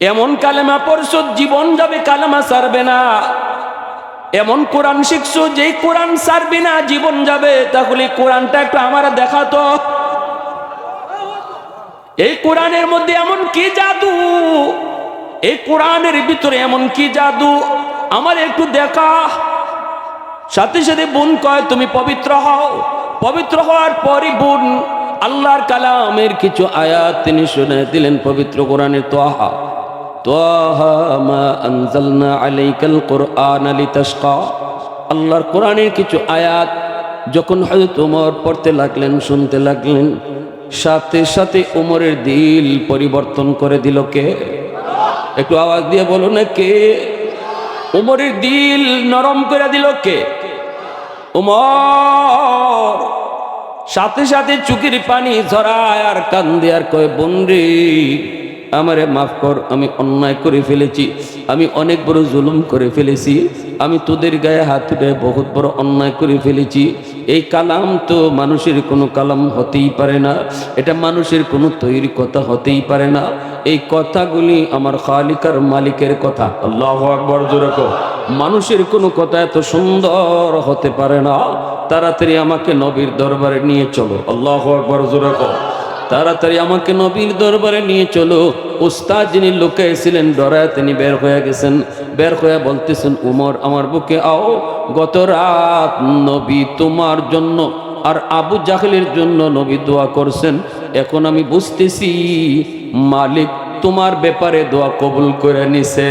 এমন কালেমা পড়ছো, জীবন যাবে, কালেমা সারবে না। এমন কোরআন শিখছো, যেই কোরআন সারবে না, জীবন যাবে। তাহলে কোরআনটা একটু আমার দেখাতো। এই কোরআনের মধ্যে এমন কি জাদু? এই কোরআনের ভিতরে এমন কি জাদু? আমার একটু দেখা। সাথে সাথে বোন কয়, তুমি পবিত্র হও। পবিত্র হওয়ার পরই বোন আল্লাহর কালামের কিছু আয়াত তিনি শুনে দিলেন, পবিত্র কোরআনের তোহা আল্লাহর কোরআনের কিছু আয়াত যখন হযরত ওমর পড়তে লাগলেন, শুনতে লাগলেন, সাথে সাথে উমরের দিল পরিবর্তন করে দিল কে? একটু আওয়াজ দিয়ে বলো না কে? উমরের দিল নরম করে দিল কে? উমর সাথে সাথে চুকির পানি ঝরায় আর কান্দে আর কয় বন্দি আমারে মাফ কর, আমি অন্যায় করে ফেলেছি, আমি অনেক বড় জুলুম করে ফেলেছি, আমি তোদের গায়ে হাত উঠে বহুত বড় অন্যায় করে ফেলেছি এই কালাম তো মানুষের কোনো কালাম হতেই পারে না, এটা মানুষের কোনো তৈরি কথা হতেই পারে না এই কথাগুলি আমার খালিকার মালিকের কথা, আল্লাহ আকবর, জোরে কও। মানুষের কোনো কথা এত সুন্দর হতে পারে না, তাড়াতাড়ি আমাকে নবীর দরবারে নিয়ে চলো, আল্লাহ আকবর, জোরে কও। তাড়াতাড়ি আমাকে নবীর দরবারে নিয়ে চলো। উস্তাদ যিনি লুকাইছিলেন ডরায় তিনি বের হয়ে গেছেন। বের হয়ে বলতেছেন, উমর, আমার বুকে আও। গত রাত নবী তোমার জন্য আর আবু জাহেলের জন্য নবী দোয়া করছেন। এখন আমি বুঝতেছি মালিক তোমার ব্যাপারে দোয়া কবুল করে নিছে।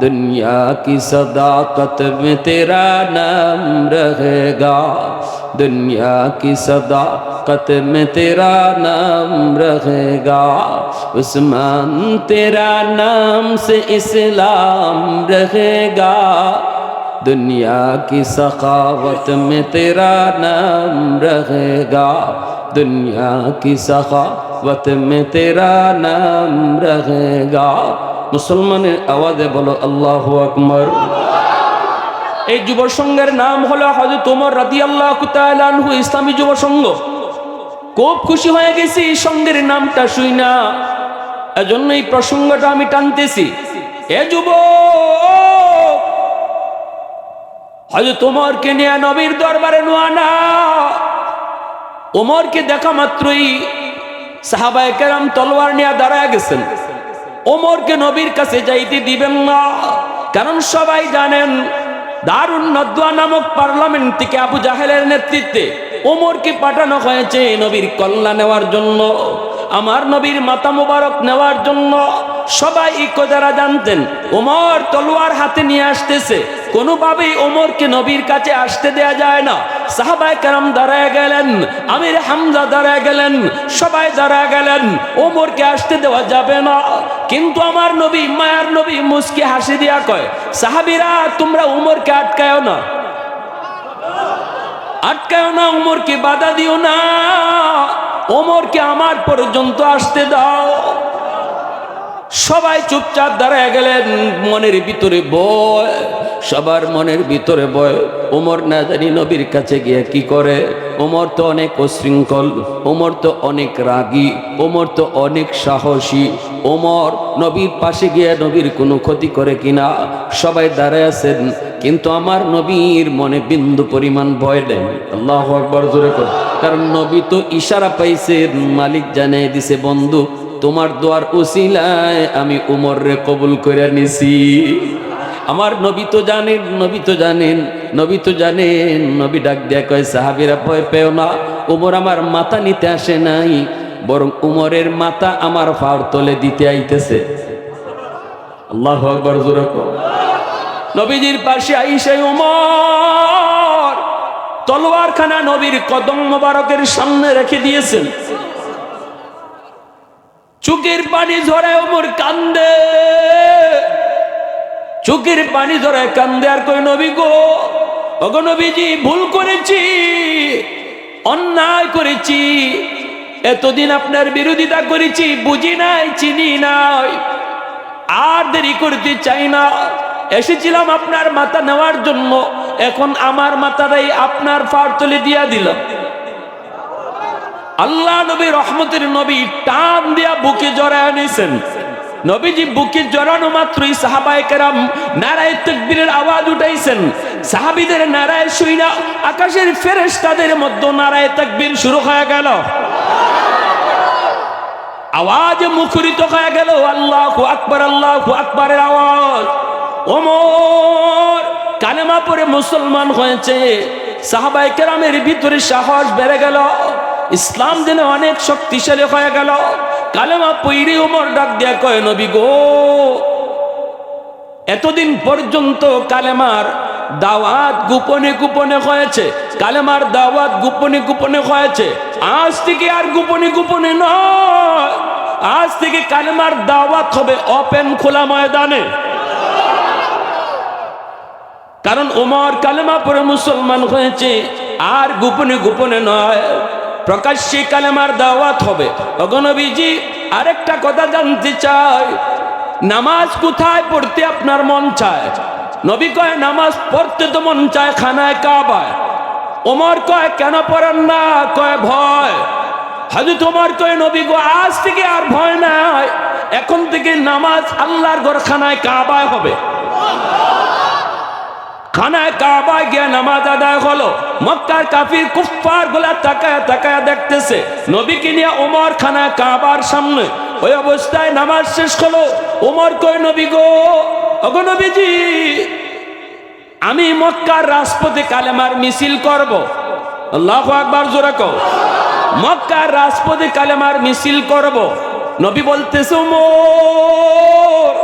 دنیا کی صداقت میں تیرا نام رہے گا۔ دنیا کی صداقت میں تیرا نام رہے گا۔ عثمان تیرا نام سے اسلام رہے گا۔ دنیا کی سخاوت میں تیرا نام رہے گا۔ दुनिया की सखावत में तेरा नाम रहेगा মুসলমানের আওয়াজে বলো আল্লাহ আকবর এই যুব সংঘের নাম হলো হজরত তোমর রাতি আল্লাহ আনহু ইসলামী যুব সংঘ খুব খুশি হয়ে গেছি এই সঙ্গের নামটা শুই না এজন্য এই প্রসঙ্গটা আমি টানতেছি এ যুব হয়তো তোমারকে নিয়ে নবীর দরবারে নোয়ানা ওমরকে দেখা মাত্রই সাহাবায় কেরাম তলোয়ার নিয়ে দাঁড়ায় গেছেন। ওমরকে নবীর কাছে যাইতে দিবেন না, কারণ সবাই জানেন দারুণ নদুয়া নামক পার্লামেন্ট থেকে আবু জাহেলের নেতৃত্বে ওমরকে পাঠানো হয়েছে নবীর কল্যাণ নেওয়ার জন্য, আমার নবীর মাতা মুবারক নেওয়ার জন্য। সবাই ইকো যারা জানতেন, ওমর তলোয়ার হাতে নিয়ে আসতেছে। কোনোভাবেই ওমরকে নবীর কাছে আসতে দেয়া যায় না। সাহাবাই কারাম দাঁড়ায় গেলেন, আমির হামজা দাঁড়ায় গেলেন, সবাই দাঁড়ায় গেলেন, ওমরকে আসতে দেওয়া যাবে না। কিন্তু আমার নবী, মায়ার নবী মুসকে হাসি দিয়া কয়, সাহাবিরা, তোমরা উমরকে আটকায় না। আটকায় না উমরকে বাধা দিও না। ওমরকে আমার পর্যন্ত আসতে দাও। সবাই চুপচাপ দাঁড়ায় গেলেন। মনের ভিতরে বয় সবার মনের ভিতরে বয় ওমর না জানি নবীর কাছে গিয়ে কি করে। ওমর তো অনেক অশৃঙ্খল, ওমর তো অনেক রাগী, ওমর তো অনেক সাহসী। ওমর নবীর পাশে গিয়ে নবীর কোনো ক্ষতি করে কিনা? সবাই দাঁড়ায় আছেন, কিন্তু আমার নবীর মনে বিন্দু পরিমাণ ভয় নেই। আল্লাহ আকবর, জোরে কর। কারণ নবী তো ইশারা পাইছে, মালিক জানিয়ে দিছে, বন্ধু তোমার দোয়ার উসিলায় আমি উমর রে কবুল করে নিছি। আমার নবী তো জানেন, নবী তো জানেন, নবী তো জানেন। নবী ডাক দেয়া কয়, সাহাবিরা ভয় পেও না, উমর আমার মাথা নিতে আসে নাই, বরং উমরের মাথা আমার ফাওর তলে দিতে আইতেছে। আল্লাহ আকবর, জোরে কও। নবীজির পাশে আইসে উমর, তলোয়ারখানা নবীর কদম মোবারকের সামনে রেখে দিয়েছেন। চুকের পানি ঝরে ওমর কান্দে। চোখের পানি ধরে কান্দে আর কই নবী গো, ওগো নবীজি, ভুল করেছি, অন্যায় করেছি, এতদিন আপনার বিরোধিতা করেছি, বুঝি নাই, চিনি নাই, আর দেরি করতে চাই না, এসেছিলাম আপনার মাথা নেওয়ার জন্য, এখন আমার মাথাটাই আপনার ফাড় তুলে দিয়া দিলাম আল্লাহ নবী রহমতের নবী টান দিয়া বুকে জড়ায় নিয়েছেন নবীজি বুকে জড়ানো মাত্রই সাহাবায়ে কেরাম নারায় তকবীরের আওয়াজ উঠাইছেন। সাহাবিদের নারায় শুইনা আকাশের ফেরেশতাদের মধ্যে নারায় তকবীর শুরু হয়ে গেল। আওয়াজ মুখরিত হয়ে গেল। আল্লাহ আকবার, আল্লাহ আকবারের আওয়াজ। ওমর কালেমা পরে মুসলমান হয়েছে। সাহাবায়ে কেরামের ভিতরে সাহস বেড়ে গেল। ইসলাম যেন অনেক শক্তিশালী হয়ে গেল। কালেমা পইরে ওমর ডাক দিয়া কয়, নবী গো, এতদিন পর্যন্ত কালেমার দাওয়াত গোপনে গোপনে হয়েছে, কালেমার দাওয়াত গোপনে গোপনে হয়েছে, আজ থেকে আর গোপনে গোপনে নয়। আজ থেকে কালেমার দাওয়াত হবে ওপেন খোলা ময়দানে। কারণ ওমর কালেমা পরে মুসলমান হয়েছে, আর গোপনে গোপনে নয়। প্রকাশ্যে কালেমার দাওয়াত হবে। অগনবীজি আরেকটা কথা জানতে চাই। নামাজ কোথায় পড়তে আপনার মন চায়? নবী কয়, নামাজ পড়তে তো মন চায় খানায় কাবায়। ওমর কয়, কেন পড়েন না? কয়, ভয়। হাজু তোমার কয়, নবী গো, আজ থেকে আর ভয় নাই। এখন থেকে নামাজ আল্লাহর ঘর খানায় কাবায় হবে। খানায় কাবায় গিয়ে নামাজ আদায় হলো। মক্কার কাফির কুফারগুলা তাকায় তাকায় দেখতেছে, নবীকে নিয়ে ওমর খানায় কাবার সামনে। ওই অবস্থায় নামাজ শেষ হলো। ওমর কই নবী গো, ওগো নবীজি, আমি মক্কার রাজপথে কালেমার মিছিল করব। আল্লাহ আকবার, জোরা কও। মক্কার রাজপথে কালেমার মিছিল করব। নবী বলতেছে ওমর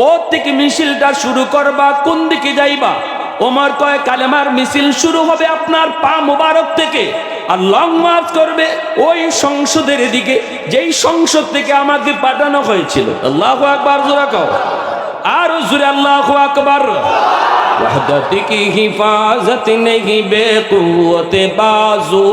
কোথ থেকে মিছিলটা শুরু করবা? কোন দিকে যাইবা? ওমর কয়, কালেমার মিছিল শুরু হবে আপনার পা মোবারক থেকে আর লং মার্চ করবে ওই সংসদের এদিকে, যেই সংসদ থেকে আমাকে পাঠানো হয়েছিল। আল্লাহ আকবার, জোরা কও। আর জোরে আল্লাহ আকবার। وحدت کی حفاظت نہیں بے قوت بازو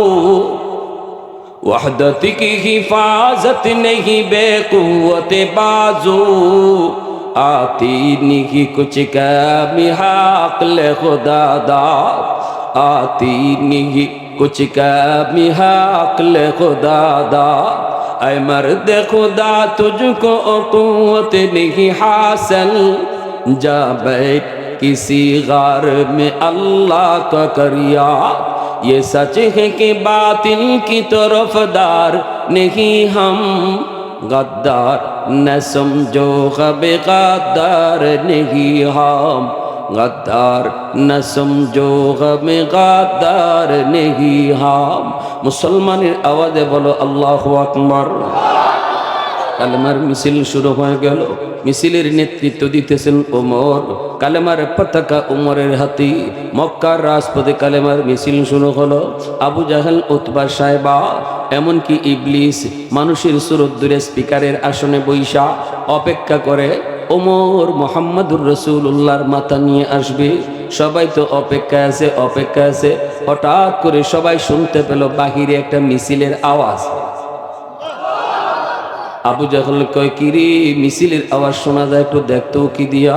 কি کی حفاظت نہیں بے قوت بازو آتی کی کچھ کمی حق لے خدا داد آتی کی کچھ کمی حق لے خدا داد اے مرد خدا تجھ کو قوت نہیں حاصل جا بیٹھ کسی غار میں اللہ کا کریا یہ سچ ہے کہ باطل کی طرف دار نہیں ہم غدار، نہ سمجھو غب غدار نہیں ہم۔ غدار، نہ سمجھو غم غدار نہیں ہم۔ মুসলমানের আওয়াজে বলো اللہ আকবর কালেমার মিছিল শুরু হয়ে গেল। মিছিলের নেতৃত্ব দিতেছেন ওমর। কালেমার পতাকা ওমরের হাতি। মক্কার রাজপথে কালেমার মিছিল শুরু হলো। আবু জাহেল, উতবা সাহেবা, এমনকি ইবলিস, মানুষের সুরত দূরে স্পিকারের আসনে বৈশা অপেক্ষা করে, ওমর মোহাম্মদুর রসুল্লাহর মাথা নিয়ে আসবে। সবাই তো অপেক্ষা আছে অপেক্ষা আছে। হঠাৎ করে সবাই শুনতে পেল বাহিরে একটা মিছিলের আওয়াজ। আবু জাহল কয়, কিরে, মিছিলের আওয়াজ শোনা যায় একটু দেখতো কি দিয়া।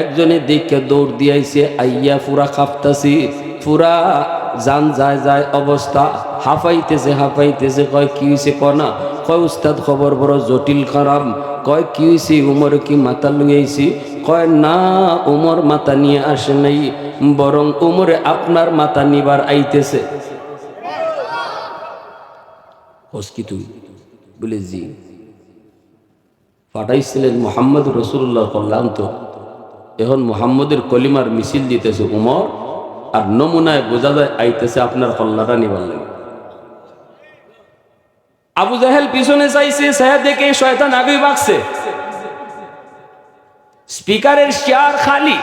একজনে দেখে দৌড় দিয়াইছে, আইয়া পুরা কাঁপতাছি পুরা জান যায় যায় অবস্থা হাফাইতেছে হাফাইতেছে কয়, কি হয়েছে কনা কয়, উস্তাদ, খবর বড় জটিল খারাপ। কয়, কি হয়েছে উমর কি মাথা লুইয়াইছি? কয়, না, উমর মাথা নিয়ে আসে নাই, বরং উমরে আপনার মাথা নিবার আইতেছে। তুই? বলে, জি। পাঠাইছিলেন মোহাম্মদ রসুল্লাহ কল্যাণ তো। এখন মোহাম্মদের কলিমার মিছিল দিতেছে উমর, আর নমুনায় বোঝা যায় আইতেছে আপনার কল্লাটা নিবার লাগে। আবু জাহেল পিছনে চাইছে, সাহেব দেখে শয়তান আগে বাগছে। স্পিকারের চেয়ার খালি।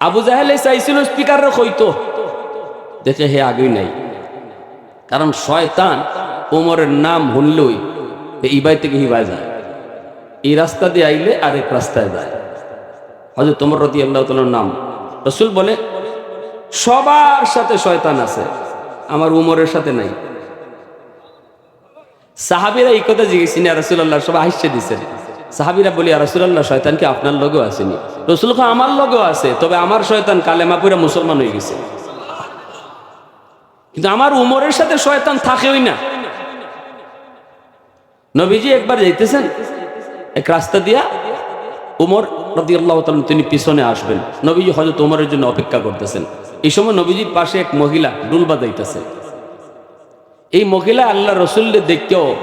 আবু জাহেলে চাইছিল স্পিকারের হইতো দেখে হে আগেই নাই। কারণ শয়তান উমরের নাম হললই তো এই বাই থেকে হিবায় যায় এই রাস্তা দিয়ে আইলে আরেক রাস্তায় যায়। হজরত তোমার রতি আল্লাহ তালার নাম। রসুল বলে, সবার সাথে শয়তান আছে, আমার উমরের সাথে নাই। সাহাবিরা এই কথা সবাই হাসছে দিচ্ছেন সাহাবিরা বলি শয়তান কি আপনার লগেও আসেনি? রসুল খা আমার লগেও আছে, তবে আমার শয়তান কালেমা পুরা মুসলমান হয়ে গেছে। কিন্তু আমার উমরের সাথে শয়তান থাকেই না। নবীজি একবার যাইতেছেন, এক রাস্তা দিয়া উমর রাদিয়াল্লাহু তাআলা তিনি পিছনে আসবেন। নবীজি হযরত উমরের জন্য অপেক্ষা করতেছেন। এই সময় নবীজির পাশে এক মহিলা ডুল বাজাইতেছে। এই মহিলা আল্লাহ রসুল্লে দেখতেও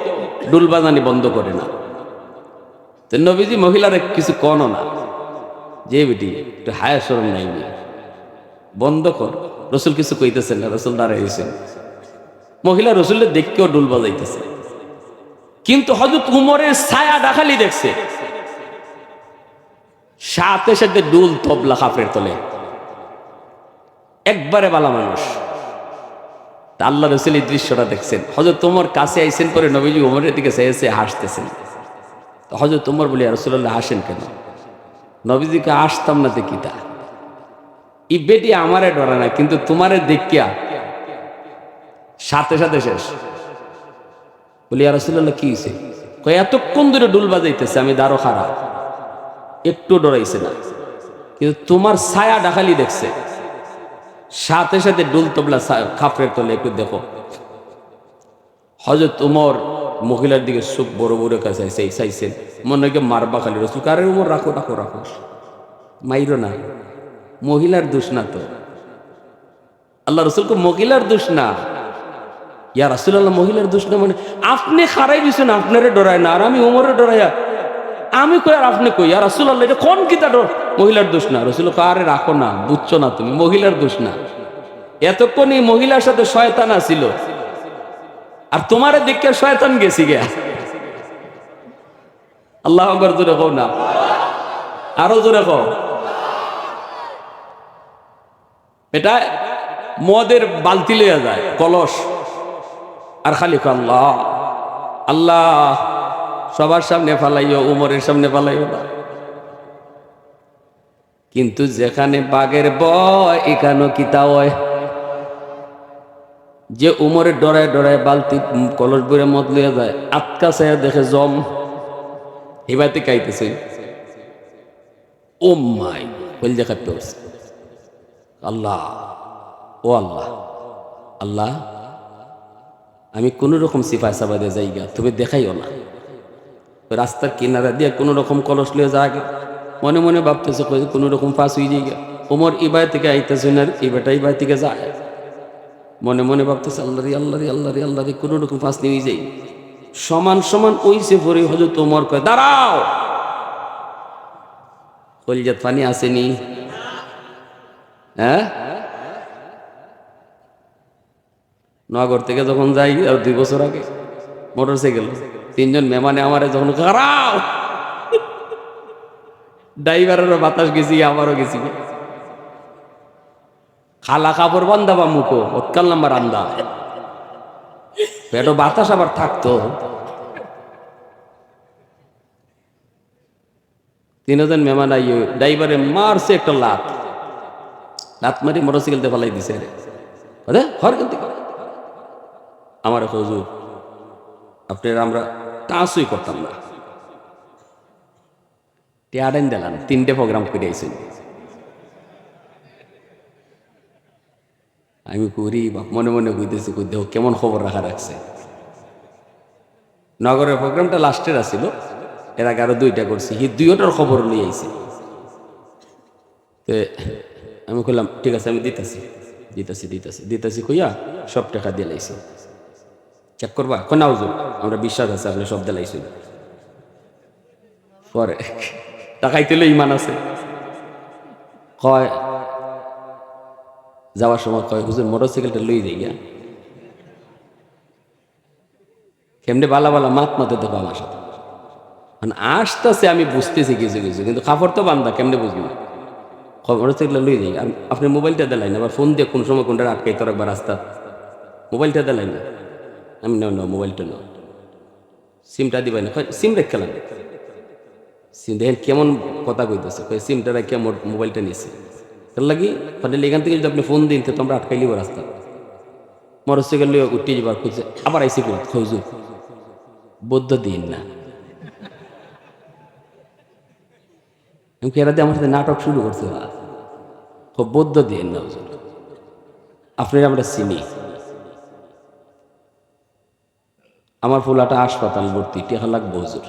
ডুল বাজানি বন্ধ করে না। তো নবীজি মহিলার কিছু কনও না। যে বেটি, একটু হায়া সরম নাই। বন্ধ কর। রসুল কিছু কইতেছেন না, রসুল দাঁড়াইছেন। মহিলা রসুল্লে দেখতেও ডুল বাজাইতেছে। কিন্তু হজরত উমরের ছায়া ডাকালি দেখছে। সাথে সাথে ডুল তবলা কাফের তোলে। একবারে বালা মানুষ। আল্লাহ রসুল এই দৃশ্যটা দেখছেন। হজরত তোমার কাছে আইসেন পরে নবীজি উমরের দিকে চেয়েছে হাসতেছেন। তো হজরত তোমার বলি রসুল্লাহ হাসেন কেন? নবীজিকে, আসতাম না দেখি তা। ই বেটি আমারে ডরে না, কিন্তু তোমারে দেখিয়া সাথে সাথে শেষ। বলি আর রসুল্লাহ কি হয়েছে এতক্ষণ ধরে ডুল বাজাইতেছে, আমি দারো খারাপ। একটু ডরাইছে না। কিন্তু তোমার ছায়া ডাকালি দেখছে। সাথে সাথে ডুল তবলা খাপড়ের তলে একটু দেখো। হজরত উমর মহিলার দিকে সুখ বড় বড় কাছে চাইছেন। মনে হয় মারবা খালি রসুল। কারে উমর, রাখো রাখো রাখো। মাইরো না। মহিলার দোষ না তো। আল্লাহ রসুলকে মহিলার দোষ না। ইয়া রাসুল্লাহ মহিলার দোষ না মানে আপনি খারাই দিছেন, আপনারে ডরায় না, আর আমি উমরে ডরাইয়া। আমি কই, আর আপনি কই? আর রাসুল্লাহ এটা কোন কিতা ডর? মহিলার দোষ না রসুল আরে রাখো না, বুঝছ না তুমি, মহিলার দোষ না এতক্ষণ এই মহিলার সাথে শয়তান আসিল আর তোমার দেখে শয়তান গেছি গে আল্লাহ জোরে কও না। আরও জোরে কও। এটা মদের বালতি লইয়া যায়, কলস। আর খালি আল্লাহ। আল্লাহ, সবার সামনে ফালাইও, উমরের সামনে ফালাইও না। কিন্তু যেখানে বাঘের বয়, এখানেও কিতা যে উমরের ডরায় ডরায় বালতি কলস বইরে মদ লইয়া যায়, আটকা চাইয়া দেখে জম। হিবাইতে কাইতেছে আল্লাহ, ও আল্লাহ। আল্লাহ আমি কোনো রকম সিফাই সাবাদে যাইগা, তুমি দেখাইও না। রাস্তার কিনারা দিয়ে কোনো রকম কলস লিয়ে যায় মনে মনে ভাবতেছে কোনো রকম ফাঁস হয়ে যাই ওমর ইবাই থেকে আইতেছে না ইবাটা ইবাই থেকে যায়। মনে মনে ভাবতেছে, আল্লাহ রে আল্লাহ রে আল্লাহ রে আল্লাহ রে, কোনো রকম ফাঁস নিয়ে যাই। সমান সমান ওই সে পরে হজর তোমার কয়, দাঁড়াও! কলিজাত পানি আসেনি। হ্যাঁ? নগর থেকে যখন যাই, আর দুই বছর আগে মোটর সাইকেল তিনজন মেহমানে আমারে যখন খারাপ ড্রাইভারেরও বাতাস গেছি, আমারও গেছি। খালা কাপড় বান্ধা বা মুখো উৎকাল নাম্বার আন্দা। পেটো বাতাস আবার থাকতো। তিনজন মেহমান আইয়ে, ড্রাইভারে মারছে একটা লাত। লাত মারি মোটরসাইকেলতে ফেলাই দিছে। হর কিন্তু আমার হজুর, আপনার আমরা টাঁচই করতাম না। টিয়াডেন দিলাম, তিনটে প্রোগ্রাম করে আমি করি বা মনে মনে কইতেছি, কই দেহ কেমন খবর রাখা রাখছে। নগরের প্রোগ্রামটা লাস্টের আছিল, এর আগে আরও দুইটা করছি, এই দুইটার খবর নিয়ে আইছে। তো আমি কইলাম, ঠিক আছে, আমি দিতেছি দিতেছি দিতেছি দিতেছি কইয়া সব টাকা দিয়ে লাইছি। চেক করবা? কোন হুজুর আমরা বিশ্বাস আছে, আপনি সব দিলাইছেন। পরে। টাকাইতে ইমান আছে। কয়, যাওয়ার সময় কয়, হুজুর, মোটরসাইকেলটা লই যাই গিয়া কেমনে বালা বালা মাত মাতে দেখো আমার সাথে। মানে আসতেছে, আমি বুঝতেছি কিছু কিছু, কিন্তু কাপড় তো বান্ধা কেমনে বুঝবি? না মোটরসাইকেল লই যাই আপনি মোবাইলটা দিলাই না আবার ফোন দিয়ে কোন সময় কোনটা আটকাই তোর একবার রাস্তা? মোবাইলটা দিলাই না। আমি নাও নাও মোবাইলটা নাও সিমটা দিবেন কয়, সিম রেখেলাম সিম দেখেন কেমন কথা কইতেছে। কই সিমটা রেখে মোবাইলটা নিছে। তার লাগি মানে এখান থেকে যদি আপনি ফোন দিন তো আমরা আটকাই লিব রাস্তা। মোটরসাইকেল লিয়ে উঠে যাবার খুঁজছে আবার আইসি ফিরে খোঁজু। বৌদ্ধ দিন না। এরা দিয়ে আমার সাথে নাটক শুরু করছে। খুব বৌদ্ধ দিন না আপনার আমরা চিনি। আমার ফুলাটা হাসপাতাল ভর্তি টেকা লাগবো হুজুর।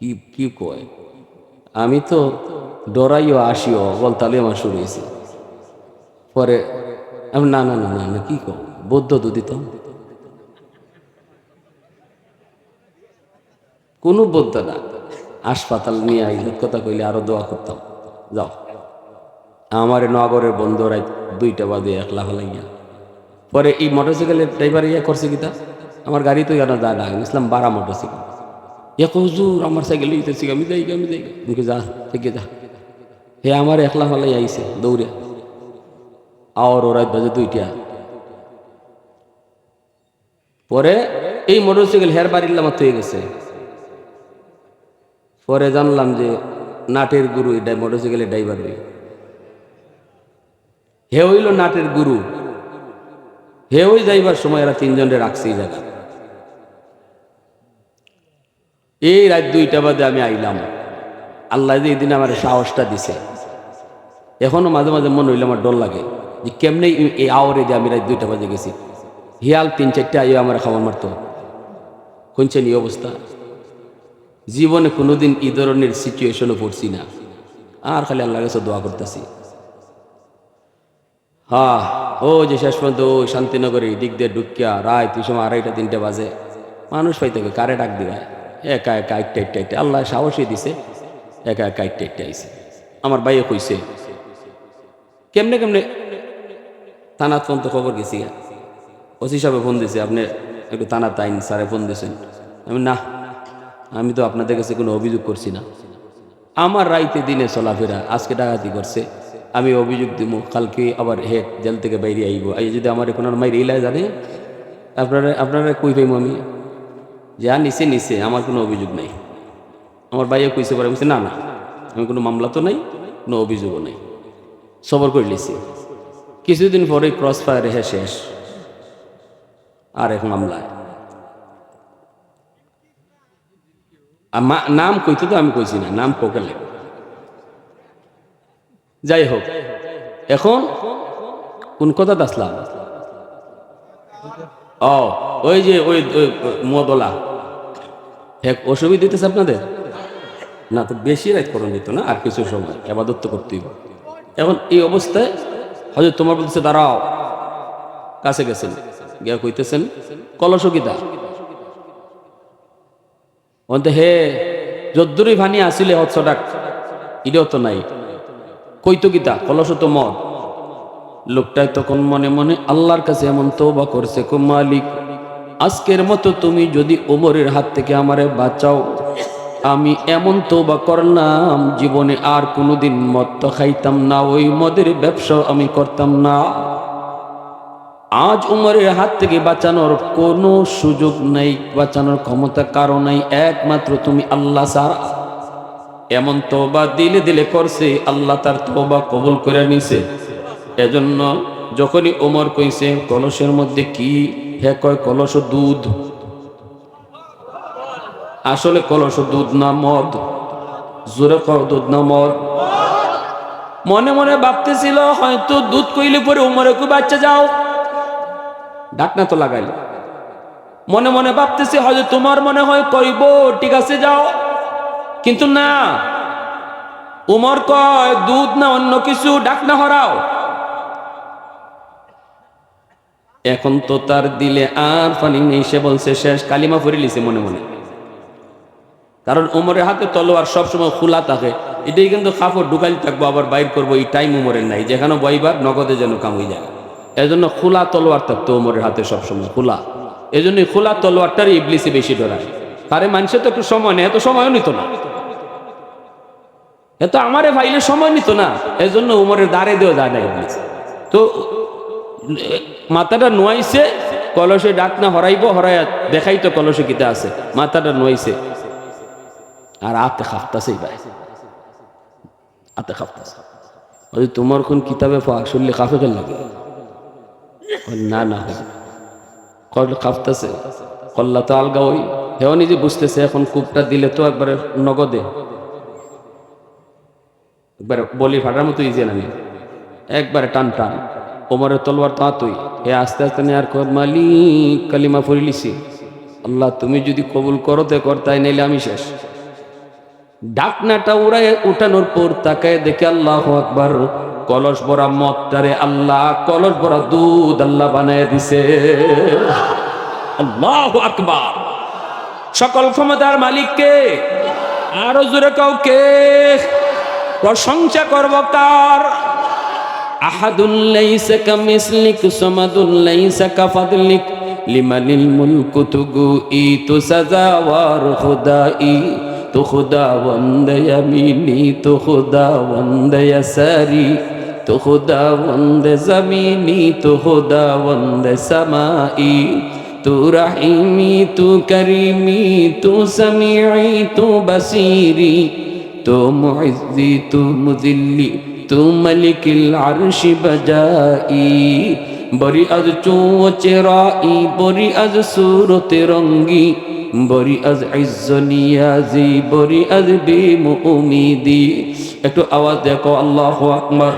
কি কি কয়? আমি তো ডরাইও, আসিও, বলতালে আমার শুরু হয়েছে। পরে আমি, না না না না না, কি কো বৌদ্ধ দুদিত কোনো বৌদ্ধ না। হাসপাতাল নিয়ে আইলে কথা কইলে আরও দোয়া করতাম। যাও। আমার নগরের বন্ধু রাত দুইটা বাজে একলা হলাইয়া পরে এই মোটরসাইকেলের ড্রাইভার ইয়ে করছে কিতা? আমার গাড়ি তো জানা যায় না ইসলাম বারা মোটরসাইকেল ইয়ে হুজুর, আমার সাইকেল লিখতেছি আমি যাই আমি যাই মুখে যা, থেকে যা। হে আমার একলা হলাই আইছে, দৌড়ে। আর ওরা বাজে দুইটা। পরে এই মোটরসাইকেল হের বাড়ির লামাত হয়ে গেছে। পরে জানলাম যে নাটের গুরু এটা মোটরসাইকেলের ড্রাইভার হে হইল নাটের গুরু। হে ওই যাইবার সময় এরা তিনজনের রাখছে এই জায়গা এই রাত দুইটা বাদে আমি আইলাম। আল্লাহ যে এই দিন আমার সাহসটা দিছে। এখনও মাঝে মাঝে মনে হইলে আমার ডর লাগে যে কেমনে এই- আওয়ারে যে আমি রাত দুইটা বাজে গেছি। হিয়াল তিন চারটে আইও আমার খাবার মারতো। শুনছেন এই অবস্থা? জীবনে কোনোদিন এই ধরনের সিচুয়েশনও পড়ছি না। আর খালি আল্লাহ কাছে দোয়া করতেছি। হ্যাঁ ও যে শেষ পর্যন্ত ওই শান্তিনগরে দিক দিয়ে ঢুকিয়া রায় তুই সময় আড়াইটা, তিনটে বাজে। মানুষ পাইতে কারে ডাক দিবা? একা একা একটা একটা একটা আল্লাহ সাহসই দিছে, একা একা একটা একটা আইছে। আমার বাইয়ে কইছে, কেমনে কেমনে? থানাত ফোন তো খবর গেছি ওসি সাহেব ফোন দিছে, আপনি একটু থানা তাইন, স্যারে ফোন দিয়েছেন আমি না, আমি তো আপনাদের কাছে কোনো অভিযোগ করছি না। আমার রাইতে দিনে চলাফেরা, আজকে ডাকাতি করছে। আমি অভিযোগ দিব কালকে আবার হে জেল থেকে বাইরে আইব। এই যদি আমার এখন মাইরে ইলাই জানে, আপনারা আপনারা কই পাইম আমি? যা নিচে নিচে আমার কোনো অভিযোগ নাই। আমার ভাইয়া কইছে পরে বলছি, না না আমি কোনো মামলা তো নাই কোনো অভিযোগও নাই। সবর করে লিছি কিছুদিন পরে ক্রস ফায়ার হে শেষ। আর এক মামলায় নাম কইতে তো আমি কইছি না নাম কোকেলে যাই হোক এখন কোন কথা আসলাম ও ওই যে ওই মদলা। এক অসুবিধা দিতেছে আপনাদের? না, তো বেশি রাত করণ দিত না, আর কিছু সময় আবাদত তো করতেই। এখন এই অবস্থায় হয়তো তোমার বলতেছে, দাঁড়াও। কাছে গেছেন, গিয়া কইতেছেন কলসকিতা বলতে, হে, যদ্দুরই ভানি আসিলে হৎস ডাক ইডেও তো নাই। কইতো গীতা কলস তো মদ? লোকটাই তখন মনে মনে আল্লাহর কাছে এমন তৌবা করছে, কো মালিক আজকের মতো তুমি যদি ওমরের হাত থেকে আমারে বাঁচাও, আমি এমন তৌবা করলাম, জীবনে আর কোনোদিন মদ তো খাইতাম না, ওই মদের ব্যবসা আমি করতাম না। আজ উমরের হাত থেকে বাঁচানোর কোনো সুযোগ নেই, বাঁচানোর ক্ষমতা কারও নাই, একমাত্র তুমি আল্লাহ সারা এমন তোবা দিলে দিলে করছে, আল্লাহ তার তোবা কবুল করে নিছে। এজন্য যখনই ওমর কইছে, কলসের মধ্যে কি হে কয় কলস দুধ? আসলে কলস দুধ না মদ। জোরে কয় দুধ না মদ। মনে মনে ভাবতেছিল, হয়তো দুধ কইলে পরে ওমরে কই বাচ্চা যাও? ডাকনা তো লাগাইল। মনে মনে ভাবতেছি, হয়তো তোমার মনে হয় কইব, ঠিক আছে, যাও। কিন্তু না। উমর কয়, দুধ না অন্য কিছু? ডাকনা হরাও। এখন তো তার দিলে আর পানি নেই, সে বলছে, শেষ, কালিমা ফরি লিছে মনে মনে। কারণ উমরের হাতে তলোয়ার সবসময় খোলা থাকে, এটাই কিন্তু কাপড় ঢুকাইল থাকব, আবার বাইর করব, এই টাইম উমরের নাই, যেখানে বইবার নগদে যেন কাম হয়ে যায়। এজন্য খোলা তলোয়ার থাকতো ওমরের হাতে সবসময় খোলা। এই জন্য খোলা তলোয়ারটার ইবলিসে বেশি ডরায়। আরে মানুষের তো একটু সময় নেই এত সময়ও নিত না। এত আমারে ভাইলে সময় নিত না, এজন্য উমরের দাঁড়ে দেওয়া যায় না ইবলিস। তো মাথাটা নোয়াইছে, কলসে ডাক না হরাইব, হরাইয়া দেখাই তো কলসে কিতা আছে। মাথাটা নইছে আর আতে খাফতাছেই ভাই। আতে খাফতাছে। ওই তোমার কোন কিতাবে শুনলে কাফে কেন লাগে না না কল কাঁপতেছে কল্লা তো আলগা ওই। হেও নিজে বুঝতেছে, এখন কূপটা দিলে তো একবারে নগদে। একবারে বলি ফাটার মতো ইজে নামি একবারে টান টান। ওমরের তলোয়ার তা তুই। এ আস্তে আস্তে নেয়ার মালিক, কালিমা ফরিলিছি আল্লাহ, তুমি যদি কবুল করো, তে কর, তাই নাইলে আমি শেষ। ডাকনাটা উড়ায় উঠানোর পর তাকায় দেখে আল্লাহ আকবার, কলস ভরা মদটারে আল্লাহ, কলস ভরা দুধ আল্লাহ বানায় দিছে। আল্লাহ আকবার। সকল ক্ষমতার মালিককে আরও জোরে কাউকে প্রশংসা করব কার? আহাদুল লাইসা কামিসলিক সামাদুল লাইসা কাফাদলিক লিমানিল মুলকু তুগু ই তু সাজাওয়ার খুদাই তো খুদা বন্দে ইয়ামিনি তো খুদা বন্দে ইয়াসারি তো খুদা বন্দে জমিনি তো খুদা বন্দে সামাই তু রহিমি তু করিমি তু সমিঈ তো মুইজ্জি তু মুজিল্লি তু মালিকিল আরশি বজাই বরি আজ চু চেরাই বরি আজ ইজ্জনিয়াজি বরি আজ বিমুমিদি একটু আওয়াজ দেখো আল্লাহু আকবার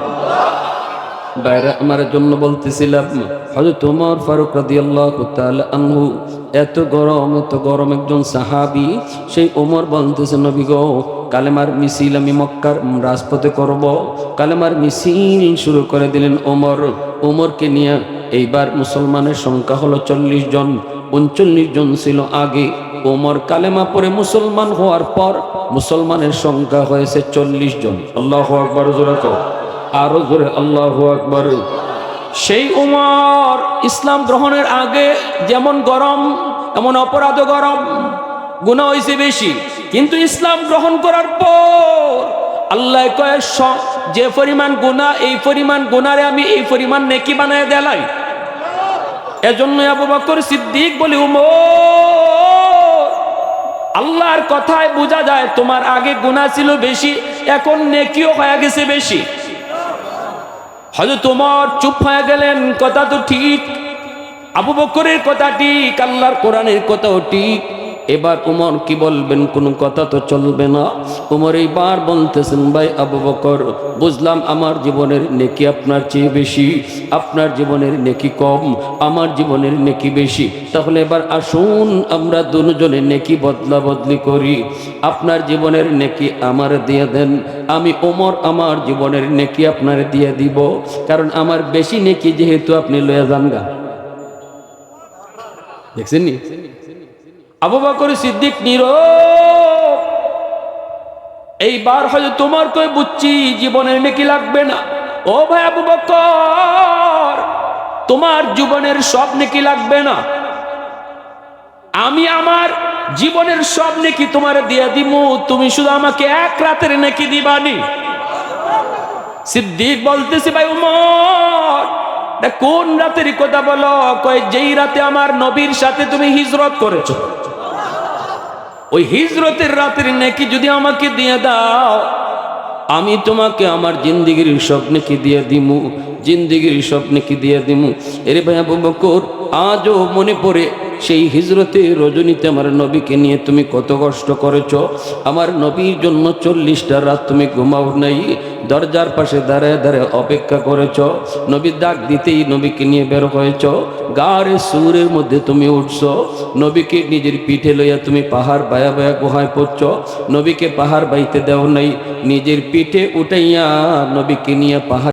বাইরে আমার জন্য বলতেছিলাম হযরত ওমর ফারুক রাদিয়াল্লাহু তাআলা আনহু এত গরম এত গরম একজন সাহাবী, সেই ওমর বলতেছে, নবী গো কালেমার মিছিল আমি মক্কার রাজপথে করব। কালেমার মিছিল শুরু করে দিলেন ওমর। ওমরকে নিয়ে এইবার মুসলমানের সংখ্যা হলো চল্লিশ জন। উনচল্লিশ জন ছিল আগে। ওমর কালেমা পরে মুসলমান হওয়ার পর মুসলমানের সংখ্যা হয়েছে চল্লিশ জন। আল্লাহ আকবর, জোরে কও। আরও জোরে, আল্লাহ আকবর। সেই উমর ইসলাম গ্রহণের আগে যেমন গরম এমন অপরাধ গরম। গুণা হয়েছে বেশি। কিন্তু ইসলাম গ্রহণ করার পর আল্লাহ কয়ে, স- যে পরিমাণ গুণা এই পরিমাণ গুণারে আমি এই পরিমাণ নেকি বানায় দেলাই। এজন্য আবু সিদ্দিক বলি, উমর, আল্লাহর কথায় বোঝা যায় তোমার আগে গুণা ছিল বেশি, এখন নেকিও হয়ে গেছে বেশি। হয়তো তোমার চুপ হয়ে গেলেন, কথা তো ঠিক। আবু বকরের কথা ঠিক, আল্লাহর কোরআনের কথাও ঠিক। এবার উমর কি বলবেন? কোনো কথা তো চলবে না। উমর এইবার বলতেছেন, ভাই আবু বকর, বুঝলাম আমার জীবনের নেকি আপনার চেয়ে বেশি, আপনার জীবনের নেকি কম, আমার জীবনের নেকি বেশি। তাহলে এবার আসুন, আমরা দুজনে নেকি বদলা বদলি করি। আপনার জীবনের নেকি আমার দিয়ে দেন, আমি ওমর আমার জীবনের নেকি আপনার দিয়ে দিব। কারণ আমার বেশি নেকি যেহেতু আপনি লয়ে যান গা। দেখছেন নি? আবু বকর সিদ্দিক নিরো এইবার হয়তো তোমার কই বুঝছি জীবনের নেকি লাগবে না। ও ভাই আবু বকর, তোমার জীবনের সব নেকি লাগবে না। আমি আমার জীবনের সব নেকি তোমার দিয়ে দিমু, তুমি শুধু আমাকে এক রাতের নেকি দিবানি। সিদ্দিক বলতেছি, ভাই উমর কোন রাতের কথা বলো? কয় যেই রাতে আমার নবীর সাথে তুমি হিজরত করেছ? ওই হিজরতের রাতের নেকি যদি আমাকে দিয়ে দাও আমি তোমাকে আমার জিন্দিগির স্বপ্নে কি দিয়ে দিমু? জিন্দিগির স্বপ্নে কি দিয়ে দিমু? এরে ভাই আবু বকর, আজও মনে পড়ে সেই হিজরতে রজনীতে আমার নবীকে নিয়ে তুমি কত কষ্ট করেছ? আমার নবীর জন্য চল্লিশটা রাত তুমি ঘুমাও নাই, দরজার পাশে দাঁড়ায় দাঁড়ায় অপেক্ষা করেছ। নবীর ডাক দিতেই নবীকে নিয়ে বের হয়েছ। গাড়ে সুরের মধ্যে তুমি উঠছ। নবীকে নিজের পিঠে লইয়া তুমি পাহাড় বায়া বায়া গুহায় পড়ছ। নবীকে পাহাড় বাইতে দেও নাই। নিজের পিঠে উঠাইয়া নবীকে নিয়ে পাহাড়